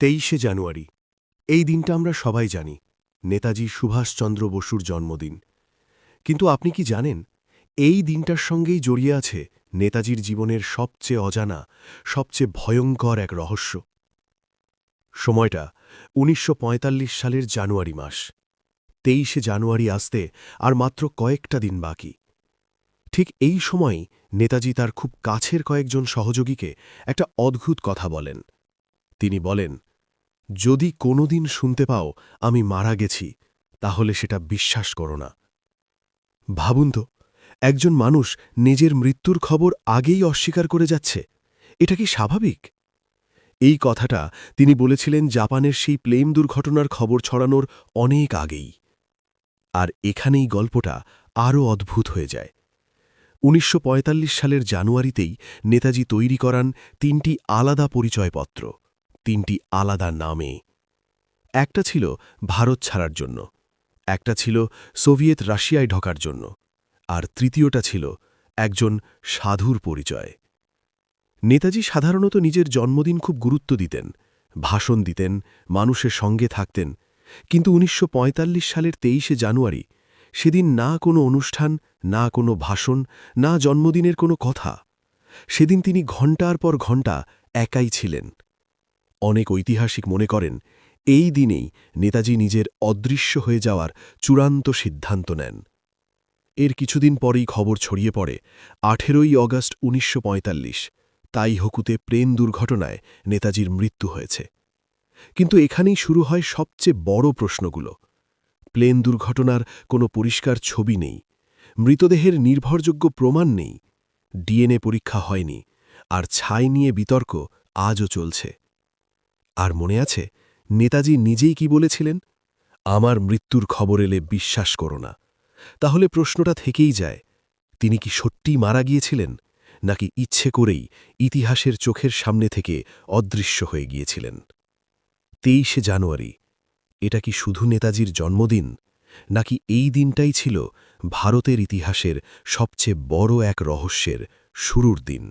তেইশে জানুয়ারি। এই দিনটা আমরা সবাই জানি, নেতাজি সুভাষচন্দ্র বসুর জন্মদিন। কিন্তু আপনি কি জানেন, এই দিনটার সঙ্গেই জড়িয়ে আছে নেতাজির জীবনের সবচেয়ে অজানা, সবচেয়ে ভয়ঙ্কর এক রহস্য। সময়টা উনিশশো পঁয়তাল্লিশ সালের জানুয়ারি মাস। তেইশে জানুয়ারি আসতে আর মাত্র কয়েকটা দিন বাকি। ঠিক এই সময়ই নেতাজি তার খুব কাছের কয়েকজন সহযোগীকে একটা অদ্ভুত কথা বলেন। তিনি বলেন যদি কোনোদিন শুনতে পাও আমি মারা গেছি, তাহলে সেটা বিশ্বাস করো না। ভাবুন তো, একজন মানুষ নিজের মৃত্যুর খবর আগেই অস্বীকার করে যাচ্ছে, এটা কি স্বাভাবিক? এই কথাটা তিনি বলেছিলেন জাপানের সেই প্লেন দুর্ঘটনার খবর ছড়ানোর অনেক আগেই। আর এখানেই গল্পটা আরও অদ্ভুত হয়ে যায়। উনিশশো পঁয়তাল্লিশ সালের জানুয়ারিতেই নেতাজি তৈরি করান তিনটি আলাদা পরিচয়পত্র। তিনটি আলাদা নামে। একটা ছিল ভারত ছাড়ার জন্য, একটা ছিল সোভিয়েত রাশিয়ায় ঢোকার জন্য, আর তৃতীয়টা ছিল একজন সাধুর পরিচয়। নেতাজি সাধারণত নিজের জন্মদিন খুব গুরুত্ব দিতেন, ভাষণ দিতেন, মানুষের সঙ্গে থাকতেন, কিন্তু উনিশশো পঁয়তাল্লিশ সালের তেইশে জানুয়ারি সেদিন না কোনো অনুষ্ঠান, না কোনো ভাষণ, না জন্মদিনের কোনো কথা, সেদিন তিনি ঘণ্টার পর ঘণ্টা একাই ছিলেন। অনেক ঐতিহাসিক মনে করেন, এই দিনেই নেতাজি নিজের অদৃশ্য হয়ে যাওয়ার চূড়ান্ত সিদ্ধান্ত নেন। এর কিছুদিন পরেই খবর ছড়িয়ে পড়ে, আঠেরোই অগস্ট উনিশশো তাই হকুতে প্লেন দুর্ঘটনায় নেতাজির মৃত্যু হয়েছে। কিন্তু এখানেই শুরু হয় সবচেয়ে বড় প্রশ্নগুলো। প্লেন দুর্ঘটনার কোনো পরিষ্কার ছবি নেই, মৃতদেহের নির্ভরযোগ্য প্রমাণ নেই, ডিএনএ পরীক্ষা হয়নি, আর ছাই নিয়ে বিতর্ক আজও চলছে। আর মনে আছে, নেতাজি নিজেই কি বলেছিলেন? আমার মৃত্যুর খবর এলে বিশ্বাস করো না। তাহলে প্রশ্নটা থেকেই যায়, তিনি কি সত্যিই মারা গিয়েছিলেন, নাকি ইচ্ছে করেই ইতিহাসের চোখের সামনে থেকে অদৃশ্য হয়ে গিয়েছিলেন? তেইশে জানুয়ারি, এটা কি শুধু নেতাজির জন্মদিন, নাকি এই দিনটাই ছিল ভারতের ইতিহাসের সবচেয়ে বড় এক রহস্যের শুরুর দিন?